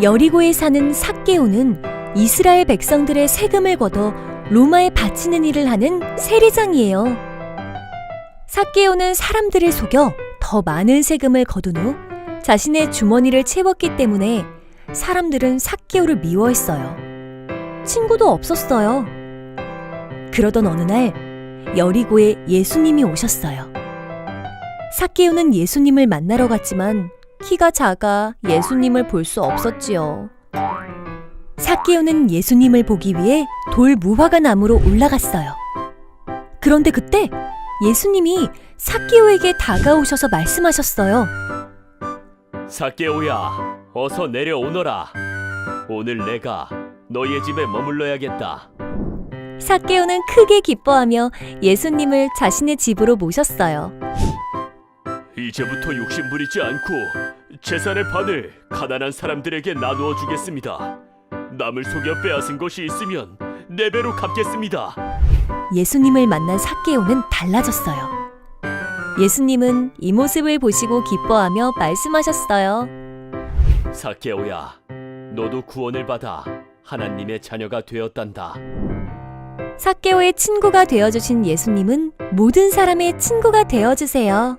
여리고에 사는 삭개오는 이스라엘 백성들의 세금을 걷어 로마에 바치는 일을 하는 세리장이에요. 삭개오는 사람들을 속여 더 많은 세금을 거둔 후 자신의 주머니를 채웠기 때문에 사람들은 삭개오를 미워했어요. 친구도 없었어요. 그러던 어느 날 여리고에 예수님이 오셨어요. 삭개오는 예수님을 만나러 갔지만 키가 작아 예수님을 볼 수 없었지요. 삭개오는 예수님을 보기 위해 돌 무화과 나무로 올라갔어요. 그런데 그때 예수님이 삭개오에게 다가오셔서 말씀하셨어요. 사케오야, 어서 내려오너라. 오늘 내가 너의 집에 머물러야겠다. 삭개오는 크게 기뻐하며 예수님을 자신의 집으로 모셨어요. 이제부터 욕심 부리지 않고 재산의 반을 가난한 사람들에게 나누어 주겠습니다. 남을 속여 빼앗은 것이 있으면 네 배로 갚겠습니다. 예수님을 만난 삭개오는 달라졌어요. 예수님은 이 모습을 보시고 기뻐하며 말씀하셨어요. 사케오야, 너도 구원을 받아 하나님의 자녀가 되었단다. 삭개오의 친구가 되어주신 예수님은 모든 사람의 친구가 되어주세요.